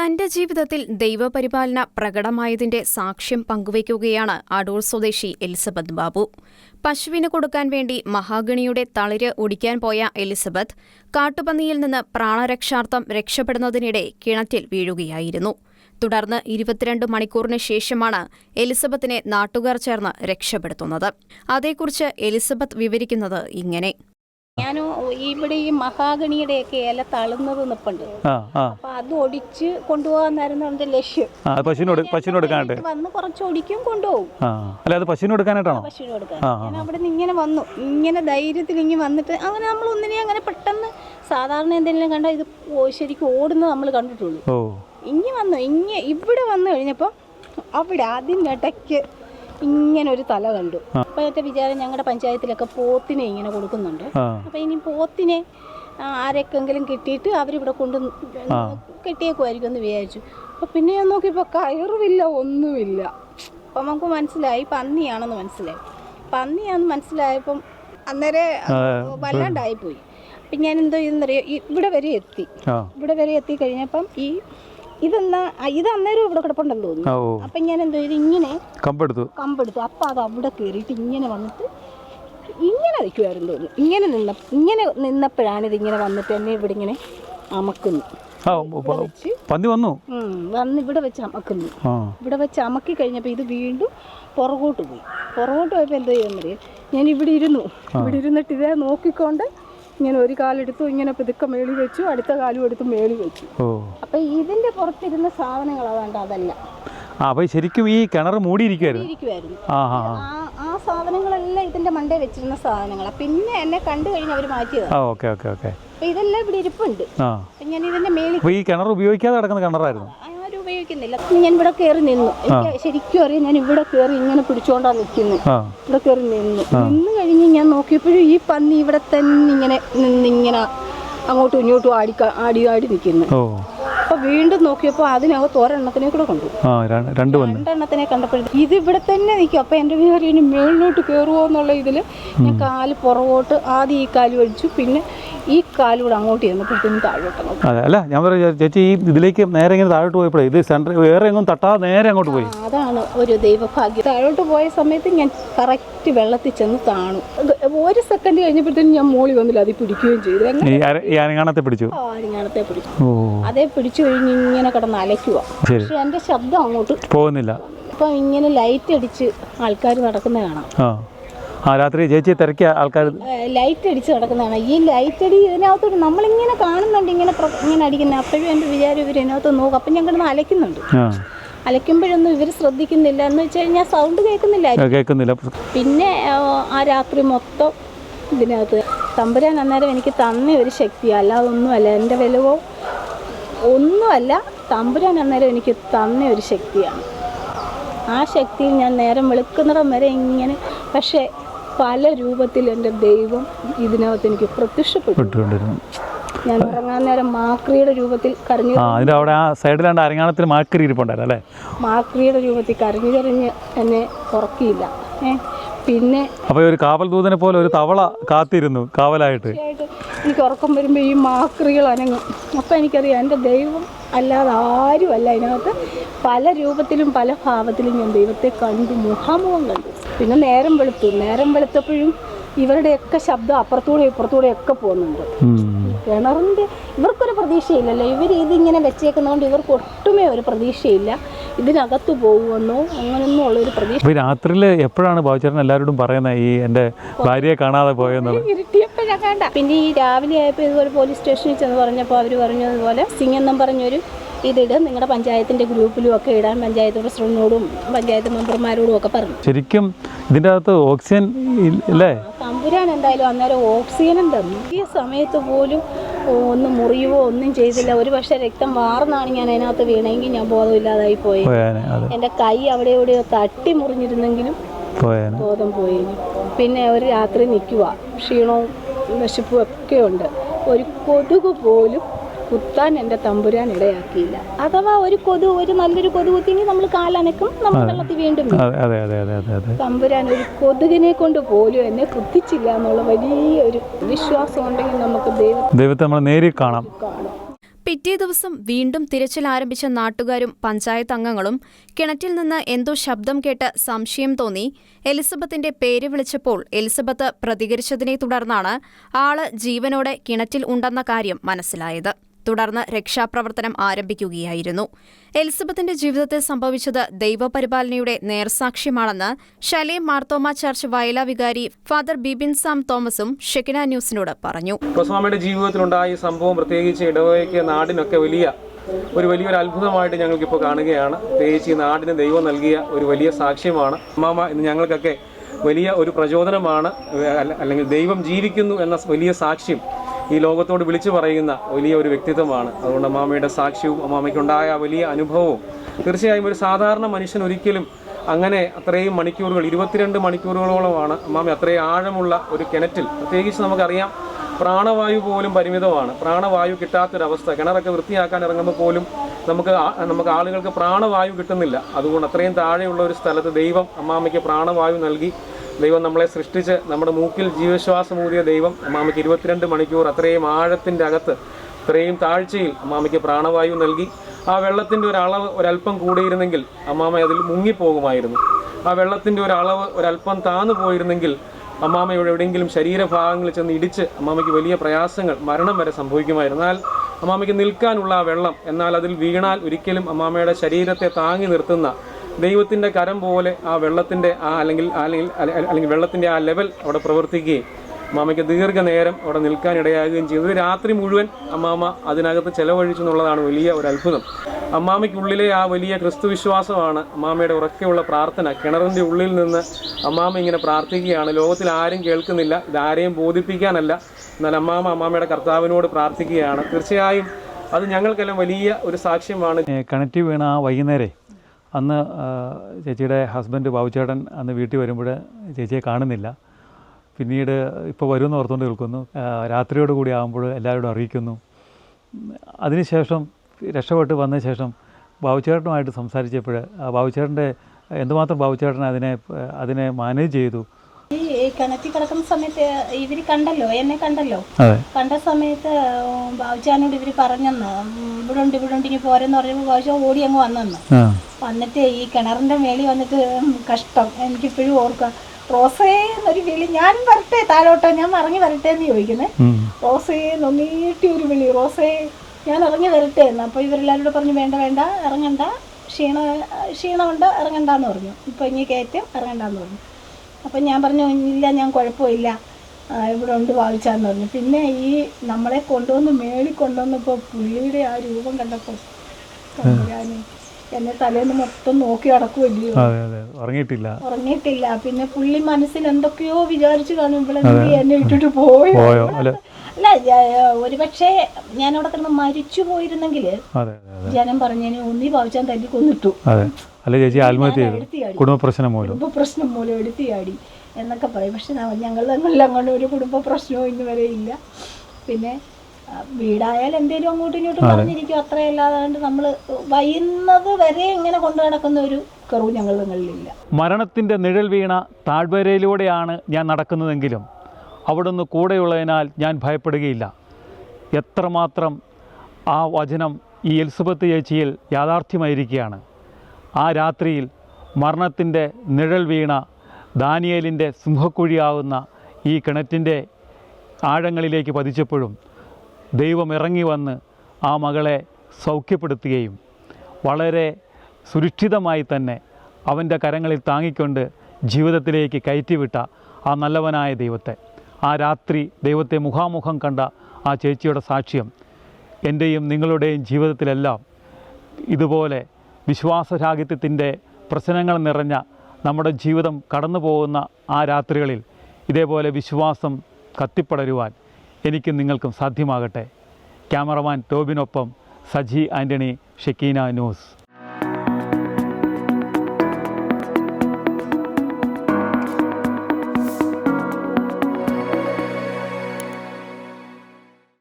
തന്റെ ജീവിതത്തിൽ ദൈവപരിപാലന പ്രകടമായതിന്റെ സാക്ഷ്യം പങ്കുവയ്ക്കുകയാണ് അടൂർ സ്വദേശി എലിസബത്ത് ബാബു. പശുവിന് കൊടുക്കാൻ വേണ്ടി മഹാഗണിയുടെ തളിര് ഒടിക്കാൻ പോയ എലിസബത്ത് കാട്ടുപന്നിയിൽ നിന്ന് പ്രാണരക്ഷാർത്ഥം രക്ഷപ്പെടുന്നതിനിടെ കിണറ്റിൽ വീഴുകയായിരുന്നു. തുടർന്ന് ഇരുപത്തിരണ്ട് മണിക്കൂറിന് ശേഷമാണ് എലിസബത്തിനെ നാട്ടുകാർ ചേർന്ന് രക്ഷപ്പെടുത്തുന്നത്. അതേക്കുറിച്ച് എലിസബത്ത് വിവരിക്കുന്നത് ഇങ്ങനെ. ഞാൻ ഇവിടെ ഈ മഹാഗണിയുടെ ഒക്കെ ഇല തളുന്നത് നിപ്പുണ്ട്. അപ്പൊ അത് ഒടിച്ച് കൊണ്ടുപോകാന്നായിരുന്നു എന്റെ ലക്ഷ്യം. ആ അത് പശുവിന് കൊടു പശുവിന് കൊടുക്കാനായിട്ട് ഇത് വന്ന് കുറച്ച് ഒടിക്കും കൊണ്ടുപോകും. ആ അല്ല അത് പശുവിന് കൊടുക്കാനായിട്ടാണ് പശുവിന് കൊടുക്കാൻ ഞാൻ അവിടെ നിന്ന് ഇങ്ങനെ വന്നു. ഇങ്ങനെ ധൈര്യത്തിൽ ഇങ്ങനെ വന്നിട്ട് അങ്ങനെ നമ്മൾ ഒന്നിനെ അങ്ങനെ പെട്ടെന്ന് സാധാരണ എന്തെങ്കിലും കണ്ടാൽ ഇത് ശരിക്കും ഓടുന്നത് നമ്മൾ കണ്ടിട്ടുള്ളൂ. ഇങ്ങനെ ഇങ്ങി വന്നു. ഇങ്ങനെ ഇവിടെ വന്നു കഴിഞ്ഞപ്പോൾ അവിടെ ആദ്യം ഇടയ്ക്ക് ഇങ്ങനെ ഒരു തല കണ്ടു. ഇപ്പോഴത്തെ വിചാരം ഞങ്ങളുടെ പഞ്ചായത്തിലൊക്കെ പോത്തിനെ ഇങ്ങനെ കൊടുക്കുന്നുണ്ട്. അപ്പൊ ഇനി പോത്തിനെ ആരൊക്കെങ്കിലും കിട്ടിയിട്ട് അവരിവിടെ കൊണ്ട് കെട്ടിയേക്കുമായിരിക്കും എന്ന് വിചാരിച്ചു. അപ്പൊ പിന്നെ ഞാൻ നോക്കിയപ്പോ കയറുമില്ല ഒന്നുമില്ല അപ്പൊ നമുക്ക് മനസ്സിലായി പന്നിയാണെന്ന് മനസ്സിലായി. പന്നിയാണെന്ന് മനസ്സിലായപ്പം അന്നേരം വല്ലാണ്ടായിപ്പോയി. അപ്പം ഞാൻ എന്തോ ഇതെന്നറിയോ ഇവിടെ വരെ എത്തി. ഇവിടെ വരെ എത്തി കഴിഞ്ഞപ്പം ഈ ഇതെന്നാ ഇത് അന്നേരം ഇവിടെ കിടപ്പുണ്ടെന്ന് തോന്നുന്നു. അപ്പൊ ഞാൻ എന്തോ ഇത് ഇങ്ങനെ കമ്പെടുത്തു. കമ്പെടുത്തു. അപ്പൊ അത് അവിടെ കയറിയിട്ട് ഇങ്ങനെ വന്നിട്ട് ഇങ്ങനെ നിൽക്കുമായിരുന്നു തോന്നുന്നു. ഇങ്ങനെ നിന്ന ഇങ്ങനെ നിന്നപ്പോഴാണ് ഇതിങ്ങനെ വന്നിട്ട് എന്നെ ഇവിടെ ഇങ്ങനെ അമക്കുന്നു. പന്നി വന്നു? വന്ന് ഇവിടെ വെച്ച് അമക്കുന്നു. ഇവിടെ വെച്ച് അമക്കി കഴിഞ്ഞപ്പോൾ ഇത് വീണ്ടും പുറകോട്ട് പോയി. പുറകോട്ട് പോയപ്പോൾ എന്തോ ചെയ്യുന്നറിയാം ഞാൻ ഇവിടെ ഇരുന്നു. ഇവിടെ ഇരുന്നിട്ട് ഇതേ നോക്കിക്കൊണ്ട് ഇങ്ങനെ ഒരു കാലെടുത്തു ഇങ്ങനെ പിതുക്കെ മേളി വെച്ചു അടുത്ത കാലും എടുത്ത് മേളി വെച്ചു. അപ്പൊ ഇതിന്റെ പുറത്തിരുന്ന സാധനങ്ങൾ അതാണ്ട് അതല്ല. അപ്പൊ ശരിക്കും ഈ കിണർ മൂടിയിരിക്കുമായിരുന്നു ഇരിക്കുമായിരുന്നു ആ സാധനങ്ങളെല്ലാം ഇതിന്റെ മണ്ടേ വെച്ചിരുന്ന സാധനങ്ങളാ. പിന്നെ എന്നെ കണ്ടു കഴിഞ്ഞ് അവർ മാറ്റിയതാണ് ഓക്കെ ഇതെല്ലാം ഇവിടെ ഇരിപ്പുണ്ട്. ഞാൻ ഇതിന്റെ മേളിൽ ഈ കിണർ ഉപയോഗിക്കാതെ കിടക്കുന്ന കിണറായിരുന്നു? ആരും ഉപയോഗിക്കുന്നില്ല. ഞാൻ ഇവിടെ കയറി നിന്നു. എനിക്ക് ശരിക്കും അറിയാം ഞാൻ ഇവിടെ കയറി ഇങ്ങനെ പിടിച്ചോണ്ടാ നിൽക്കുന്നത് ആ. ഇവിടെ കയറി നിന്നു. നിന്ന് കഴിഞ്ഞ് ഞാൻ നോക്കിയപ്പോഴും ഈ പന്നി ഇവിടെ തന്നെ ഇങ്ങനെ നിന്നിങ്ങനെ അങ്ങോട്ടും ഇങ്ങോട്ടും ആടി ആടി ആടി നിൽക്കുന്നു. അപ്പൊ വീണ്ടും നോക്കിയപ്പോൾ അതിനകത്ത് ഒരെണ്ണത്തിനെ കൂടെ കണ്ടു. രണ്ടെണ്ണത്തിനെ കണ്ടപ്പോഴത്തേക്ക് ഇത് ഇവിടെ തന്നെ നിൽക്കും. അപ്പൊ എന്റെ വിചാരം ഇനി മേളിലോട്ട് കയറുമോ എന്നുള്ള ഇതിൽ ഞാൻ കാൽ പുറകോട്ട് ആദ്യം ഈ കാൽ ഒഴിച്ചു പിന്നെ ഈ കാലൂടെ അങ്ങോട്ട് ചെന്നപ്പോഴത്തേക്കും താഴോട്ട് അല്ല ഞാൻ പറയാം ചേച്ചി ഈ ഇതിലേക്ക് നേരെ ഇങ്ങനെ താഴോട്ട് പോയപ്പോഴേ ഇത് സെന്റർ വേറെ എങ്ങും തട്ടാതെ നേരെ അങ്ങോട്ട് പോയി. അതാണ് ഒരു ദൈവഭാഗ്യം. താഴോട്ട് പോയ സമയത്ത് ഞാൻ കറക്റ്റ് വെള്ളത്തിൽ ചെന്ന് താണു. ഒരു സെക്കൻഡ് കഴിഞ്ഞപ്പോഴത്തേനും ഞാൻ മോളി വന്നില്ല അതിൽ പിടിക്കുകയും ചെയ്തു. അരങ്ങാണത്തെ പിടിച്ചു? അതേ പിടിച്ചു കഴിഞ്ഞ് ഇങ്ങനെ കിടന്ന് അലയ്ക്കുക. പക്ഷെ എന്റെ ശബ്ദം അങ്ങോട്ട് പോകുന്നില്ല. അപ്പൊ ഇങ്ങനെ ലൈറ്റ് അടിച്ച് ആൾക്കാർ നടക്കുന്നത് കാണാം. ആ. രാത്രി ചേച്ചി തിരക്കിയ ആൾക്കാർ ലൈറ്റ് അടിച്ച് കിടക്കുന്നതാണ് ഈ ലൈറ്റ് അടി ഇതിനകത്തോട്ട് നമ്മളിങ്ങനെ കാണുന്നുണ്ട് ഇങ്ങനെ ഇങ്ങനെ അടിക്കുന്നത് അപ്പോഴും എന്റെ വിചാരം ഇവർ ഇതിനകത്ത് നോക്കും. അപ്പം ഞാൻ കിടന്ന് അലയ്ക്കുന്നുണ്ട്. അലയ്ക്കുമ്പോഴൊന്നും ഇവർ ശ്രദ്ധിക്കുന്നില്ല. എന്ന് വെച്ച് കഴിഞ്ഞാൽ സൗണ്ട് കേൾക്കുന്നില്ല കേൾക്കുന്നില്ല. പിന്നെ ആ, രാത്രി മൊത്തം ഇതിനകത്ത് തമ്പുരാൻ അന്നേരം എനിക്ക് തന്ന ഒരു ശക്തി അല്ലാതെ ഒന്നുമല്ല. എന്റെ വിലവോ? ഒന്നുമല്ല. തമ്പുരാൻ അന്നേരം എനിക്ക് തന്ന ഒരു ശക്തിയാണ് ആ ശക്തിയിൽ ഞാൻ നേരം വെളുക്കുന്നിടം വരെ ഇങ്ങനെ പക്ഷേ പല രൂപത്തിൽ എന്റെ ദൈവം ഇതിനകത്ത് എനിക്ക് പ്രത്യക്ഷപ്പെട്ടു. ഞാൻ ഉറങ്ങാൻ നേരം മാക്രിയുടെ രൂപത്തിൽ കരഞ്ഞു ആ അതിന്റെ അവിടെ ആ സൈഡിലാണ്ട് അരങ്ങാണത്തിൽ മാക്കരി ഇരിപ്പുണ്ടായിരുന്നു അല്ലേ? മാക്രിയുടെ രൂപത്തിൽ കരഞ്ഞു കരഞ്ഞ് എന്നെ ഉറക്കിയില്ല ഏ പിന്നെ അപ്പോൾ ഒരു കാവൽ ദൂതനെ പോലെ ഒരു തവള കാത്തിരുന്നു കാവലായിട്ട്. എനിക്ക് ഉറക്കം വരുമ്പോൾ ഈ മാക്രികൾ അനങ്ങും. അപ്പം എനിക്കറിയാം എന്റെ ദൈവം അല്ലാതെ ആരുമല്ല അതിനകത്ത് പല രൂപത്തിലും പല ഭാവത്തിലും ഞാൻ ദൈവത്തെ കണ്ടു മുഖാമുഖം കണ്ടു. പിന്നെ നേരം വെളുത്തു. നേരം വെളുത്തപ്പോഴും ഇവരുടെയൊക്കെ ശബ്ദം അപ്പുറത്തൂടെ ഇപ്പുറത്തൂടെ ഒക്കെ പോകുന്നുണ്ട്. കിണറിന്റെ ഇവർക്കൊരു പ്രതീക്ഷയില്ലല്ലോ. ഇവർ ഇതിങ്ങനെ വെച്ചേക്കുന്നതുകൊണ്ട് ഇവർക്ക് ഒട്ടുമേ ഒരു പ്രതീക്ഷയില്ല. ഇതിനകത്ത് പോകുമെന്നോ അങ്ങനെയൊന്നും ഉള്ളൊരു പ്രതീക്ഷ രാത്രി രാത്രിയിൽ എപ്പോഴാണ് ബാബുചേട്ടൻ എല്ലാവരോടും പറയുന്നത് ഈ എന്റെ ഭാര്യയെ കാണാതെ പോയെന്നുള്ളത് പിന്നെ ഈ രാവിലെ ആയപ്പോൾ ഇതുപോലെ പോലീസ് സ്റ്റേഷനിൽ ചെന്ന് പറഞ്ഞപ്പോൾ അവർ പറഞ്ഞതുപോലെ സിംഗ് എന്നും പറഞ്ഞൊരു ഇതിട് നിങ്ങളുടെ പഞ്ചായത്തിന്റെ ഗ്രൂപ്പിലും ഒക്കെ ഇടാൻ പഞ്ചായത്ത് പ്രസിഡന്റിനോടും പഞ്ചായത്ത് മെമ്പർമാരോടും ഒക്കെ പറഞ്ഞു. ശരിക്കും ഇതിന്റെ അകത്ത് ഓക്സിജൻ അല്ലേ ഇല്ലേ? തമ്പുരാൻ എന്തായാലും അന്നേരം ഓക്സിജനും തന്നു ഈ സമയത്ത് പോലും ഒന്നും മുറിയുവോ ഒന്നും ചെയ്തില്ല. ഒരു പക്ഷെ രക്തം വാർന്നാണ് ഞാൻ അതിനകത്ത് വീണെങ്കിൽ ഞാൻ ബോധമില്ലാതായി പോയി. എന്റെ കൈ അവിടെ എവിടെയോ തട്ടി മുറിഞ്ഞിരുന്നെങ്കിലും ബോധം പോയി. പിന്നെ ഒരു രാത്രി നിൽക്കുക ക്ഷീണവും വിശപ്പും ഒക്കെ ഉണ്ട്. ഒരു കൊതുക് പോലും കുത്താൻ എന്റെ തമ്പുരാൻ ഇടയാക്കിയില്ല. അഥവാ ഒരു കൊതു ഒരു നല്ലൊരു കൊതു കുത്തിയെങ്കിൽ നമ്മൾ കാലനക്കും നമ്മൾ വെള്ളത്തിൽ വീണ്ടും അതെ അതെ അതെ അതെ അതെ അതെ. തമ്പുരാൻ ഒരു കൊതുകിനെ കൊണ്ട് പോലും എന്നെ കുത്തിച്ചില്ല എന്നുള്ള വലിയൊരു വിശ്വാസം ഉണ്ടെങ്കിൽ നമുക്ക് ദൈവത്തെ ദൈവത്തെ നമ്മൾ നേരിൽ കാണാം. പിറ്റേ ദിവസം വീണ്ടും തിരച്ചിൽ ആരംഭിച്ച നാട്ടുകാരും പഞ്ചായത്ത് അംഗങ്ങളും കിണറ്റിൽ നിന്ന് എന്തോ ശബ്ദം കേട്ട് സംശയം തോന്നി. എലിസബത്തിന്റെ പേര് വിളിച്ചപ്പോൾ എലിസബത്ത് പ്രതികരിച്ചതിനെ തുടർന്നാണ് ആൾ ജീവനോടെ കിണറ്റിൽ ഉണ്ടെന്ന കാര്യം മനസ്സിലായത്. തുടർന്ന് രക്ഷാപ്രവർത്തനം ആരംഭിക്കുകയായിരുന്നു. എലിസബത്തിന്റെ ജീവിതത്തിൽ സംഭവിച്ചത് ദൈവപരിപാലനയുടെ നേർസാക്ഷ്യമാണെന്ന് ശലേം മാർത്തോമ ചർച്ച് വയല വികാരി ഫാദർ ബിബിൻ സാം തോമസും ഷെക്കിന ന്യൂസിനോട് പറഞ്ഞു. ജീവിതത്തിലുണ്ടായ ഈ സംഭവം പ്രത്യേകിച്ച് ഇടവേക്ക് നാടിനൊക്കെ വലിയ ഒരു വലിയൊരു അത്ഭുതമായിട്ട് ഞങ്ങൾക്കിപ്പോൾ കാണുകയാണ്. പ്രത്യേകിച്ച് ഈ നാടിന് ദൈവം നൽകിയ ഒരു വലിയ സാക്ഷ്യമാണ്. അമ്മാമ ഇന്ന് ഞങ്ങൾക്കൊക്കെ വലിയ ഒരു പ്രചോദനമാണ് അല്ലെങ്കിൽ ദൈവം ജീവിക്കുന്നു എന്ന വലിയ സാക്ഷ്യം ഈ ലോകത്തോട് വിളിച്ചു പറയുന്ന വലിയ ഒരു വ്യക്തിത്വമാണ്. അതുകൊണ്ട് അമ്മാമയുടെ സാക്ഷ്യവും അമ്മാമയ്ക്കുണ്ടായ വലിയ അനുഭവവും തീർച്ചയായും ഒരു സാധാരണ മനുഷ്യൻ ഒരിക്കലും അങ്ങനെ അത്രയും മണിക്കൂറുകൾ ഇരുപത്തിരണ്ട് മണിക്കൂറുകളോളമാണ് അമ്മാമ അത്രയും ആഴമുള്ള ഒരു കിണറ്റിൽ. പ്രത്യേകിച്ച് നമുക്കറിയാം പ്രാണവായു പോലും പരിമിതമാണ്. പ്രാണവായു കിട്ടാത്തൊരവസ്ഥ. കിണറൊക്കെ വൃത്തിയാക്കാൻ ഇറങ്ങുമ്പോൾ പോലും നമുക്ക് നമുക്ക് ആളുകൾക്ക് പ്രാണവായു കിട്ടുന്നില്ല. അതുകൊണ്ട് അത്രയും താഴെയുള്ള ഒരു സ്ഥലത്ത് ദൈവം അമ്മാമയ്ക്ക് പ്രാണവായു നൽകി. ദൈവം നമ്മളെ സൃഷ്ടിച്ച് നമ്മുടെ മൂക്കിൽ ജീവശ്വാസം ഊതിയ ദൈവം അമ്മാമയ്ക്ക് ഇരുപത്തിരണ്ട് മണിക്കൂർ അത്രയും ആഴത്തിന്റെ അകത്ത് ഇത്രയും താഴ്ചയിൽ അമ്മാമയ്ക്ക് പ്രാണവായു നൽകി. ആ വെള്ളത്തിന്റെ ഒരു അളവ് ഒരല്പം കൂടിയിരുന്നെങ്കിൽ അമ്മാമ അതിൽ മുങ്ങിപ്പോകുമായിരുന്നു. ആ വെള്ളത്തിന്റെ ഒരു അളവ് ഒരല്പം താന്നു പോയിരുന്നെങ്കിൽ അമ്മാമയുടെ എവിടെയെങ്കിലും ശരീരഭാഗങ്ങളിൽ ചെന്ന് ഇടിച്ച് അമ്മാമയ്ക്ക് വലിയ പ്രയാസങ്ങൾ മരണം വരെ സംഭവിക്കുമായിരുന്നു. എന്നാൽ അമ്മാമയ്ക്ക് നിൽക്കാനുള്ള ആ വെള്ളം എന്നാൽ അതിൽ വീണാൽ ഒരിക്കലും അമ്മാമയുടെ ശരീരത്തെ താങ്ങി നിർത്തുന്ന ദൈവത്തിന്റെ കരം പോലെ ആ വെള്ളത്തിന്റെ ആ അല്ലെങ്കിൽ അല്ലെങ്കിൽ അല്ലെങ്കിൽ വെള്ളത്തിന്റെ ആ ലെവൽ അവിടെ പ്രവർത്തിക്കുകയും അമ്മാമയ്ക്ക് ദീർഘനേരം അവിടെ നിൽക്കാൻ ഇടയാകുകയും ചെയ്തു. രാത്രി മുഴുവൻ അമ്മാമ അതിനകത്ത് ചെലവഴിച്ചു എന്നുള്ളതാണ് വലിയ ഒരു അത്ഭുതം. അമ്മാമയ്ക്കുള്ളിലെ ആ വലിയ ക്രിസ്തു വിശ്വാസമാണ് അമ്മാമയുടെ ഉറക്കെയുള്ള പ്രാർത്ഥന. കിണറിന്റെ ഉള്ളിൽ നിന്ന് അമ്മാമ ഇങ്ങനെ പ്രാർത്ഥിക്കുകയാണ്. ലോകത്തിൽ ആരും കേൾക്കുന്നില്ല. ഇതാരെയും ബോധിപ്പിക്കാനല്ല. എന്നാൽ അമ്മാമ അമ്മാമയുടെ കർത്താവിനോട് പ്രാർത്ഥിക്കുകയാണ്. തീർച്ചയായും അത് ഞങ്ങൾക്കെല്ലാം വലിയ ഒരു സാക്ഷ്യമാണ്. കണക്റ്റ് വീണ ആ വൈകുന്നേരം അന്ന് ചേച്ചിയുടെ ഹസ്ബൻഡ് ബാബുചേട്ടൻ അന്ന് വീട്ടിൽ വരുമ്പോൾ ചേച്ചിയെ കാണുന്നില്ല. പിന്നീട് ഇപ്പോൾ വരുമെന്ന് ഓർത്തുകൊണ്ട് നിൽക്കുന്നു. രാത്രിയോട് കൂടി ആകുമ്പോൾ എല്ലാവരോടും അറിയിക്കുന്നു. അതിനുശേഷം രക്ഷപ്പെട്ട് വന്ന ശേഷം ബാബുചേട്ടനുമായിട്ട് സംസാരിച്ചപ്പോൾ ബാബുചേട്ടന്റെ എന്തുമാത്രം ബാബുചേട്ടൻ അതിനെ അതിനെ മാനേജ് ചെയ്തു ഈ കിണറ്റിൽ കിടക്കുന്ന സമയത്ത് ഇവർ കണ്ടല്ലോ എന്നെ കണ്ടല്ലോ. കണ്ട സമയത്ത് ബാബുജാനോട് ഇവർ പറഞ്ഞെന്ന് ഇവിടെ ഉണ്ട് ഇവിടെ ഉണ്ട് ഇനി പോരെന്ന് പറഞ്ഞപ്പോൾ ബാബുച്ച ഓടി അങ്ങ് വന്നെന്ന്. വന്നിട്ട് ഈ കിണറിന്റെ മേളിൽ വന്നിട്ട് കഷ്ടം. എനിക്കിപ്പോഴും ഓർക്കാം. റോസേ എന്നൊരു വിളി ഞാൻ വരട്ടെ താഴോട്ടോ ഞാൻ ഇറങ്ങി വരട്ടെ എന്ന് ചോദിക്കുന്നേ. റോസേ നൊന്നീട്ടി ഒരു വിളി റോസേ ഞാൻ ഇറങ്ങി വരട്ടെ എന്ന്. അപ്പോൾ ഇവരെല്ലാവരോടും പറഞ്ഞു വേണ്ട വേണ്ട ഇറങ്ങണ്ട. ക്ഷീണ ക്ഷീണമുണ്ട് ഇറങ്ങണ്ടെന്ന് പറഞ്ഞു. ഇപ്പോൾ ഇനി കയറ്റം ഇറങ്ങണ്ടെന്ന് പറഞ്ഞു. അപ്പം ഞാൻ പറഞ്ഞു ഇല്ല ഞാൻ കുഴപ്പമില്ല. ആ, ഇവിടെ ഉണ്ട് വാങ്ങിച്ചാന്ന് പറഞ്ഞു. പിന്നെ ഈ നമ്മളെ കൊണ്ടുവന്ന് മേളിൽ കൊണ്ടുവന്നപ്പോൾ പുള്ളിയുടെ ആ രൂപം കണ്ടപ്പോൾ ഞാൻ എന്നെ തലേന്ന് മൊത്തം നോക്കി അതെ ഉറങ്ങിയിട്ടില്ല. ഉറങ്ങിയിട്ടില്ല. പിന്നെ പുള്ളി മനസ്സിൽ എന്തൊക്കെയോ വിചാരിച്ചു കാണും. ഇവിടെ എന്നെ ഇട്ടിട്ട് പോയോ? അല്ല. അല്ല ഒരു പക്ഷേ ഞാൻ അവിടെ കിടന്ന് മരിച്ചു പോയിരുന്നെങ്കിൽ ജനം പറഞ്ഞതിന് ഒന്നി ഭാവിച്ചാൻ തല്ലി കൊന്നിട്ടു അല്ല ചേച്ചി ആത്മഹത്യ ചെയ്തു. കുടുംബ പ്രശ്നം മൂലം. കുടുംബ പ്രശ്നം മൂലം എടുത്തിയാടി എന്നൊക്കെ പറയും. പക്ഷെ ഞങ്ങൾ തങ്ങളിൽ അങ്ങനെ ഒരു കുടുംബ പ്രശ്നവും ഇന്ന് വരെ ഇല്ല. പിന്നെ വീടായാലും എന്തേലും അങ്ങോട്ടും ഇങ്ങോട്ടും പറഞ്ഞിരിക്കും. അത്രയല്ലാതെ നമ്മൾ വൈകുന്നത് വരെ ഇങ്ങനെ കൊണ്ടു നടക്കുന്ന ഒരു കുറവ് ഞങ്ങൾ തങ്ങളിലില്ല മരണത്തിന്റെ നിഴൽ വീണ താഴ്വരയിലൂടെയാണ് ഞാൻ നടക്കുന്നതെങ്കിലും അവിടുന്ന് കൂടെയുള്ളതിനാൽ ഞാൻ ഭയപ്പെടുകയില്ല. എത്രമാത്രം ആ വചനം ഈ എലിസബത്ത് ചേച്ചിയിൽ യാഥാർത്ഥ്യമായിരിക്കുകയാണ്. ആ രാത്രിയിൽ മരണത്തിന്റെ നിഴൽ വീണ ദാനിയേലിന്റെ സിംഹക്കുഴിയാവുന്ന ഈ കിണറ്റിന്റെ ആഴങ്ങളിലേക്ക് പതിച്ചപ്പോഴും ദൈവം ഇറങ്ങി വന്ന് ആ മകളെ സൗഖ്യപ്പെടുത്തുകയും വളരെ സുരക്ഷിതമായി തന്നെ അവന്റെ കരങ്ങളിൽ താങ്ങിക്കൊണ്ട് ജീവിതത്തിലേക്ക് കയറ്റിവിട്ട ആ നല്ലവനായ ദൈവത്തെ. ആ രാത്രി ദൈവത്തെ മുഖാമുഖം കണ്ട ആ ചേച്ചിയുടെ സാക്ഷ്യം എന്റെയും നിങ്ങളുടെയും ജീവിതത്തിലെല്ലാം ഇതുപോലെ വിശ്വാസരാഹിത്യത്തിന്റെ പ്രശ്നങ്ങൾ നിറഞ്ഞ നമ്മുടെ ജീവിതം കടന്നു പോകുന്ന ആ രാത്രികളിൽ ഇതേപോലെ വിശ്വാസം കത്തിപ്പടരുവാൻ എനിക്ക് നിങ്ങൾക്കും സാധ്യമാകട്ടെ. ക്യാമറമാൻ ടോബിനൊപ്പം സജി ആന്റണി ഷെക്കീന ന്യൂസ്.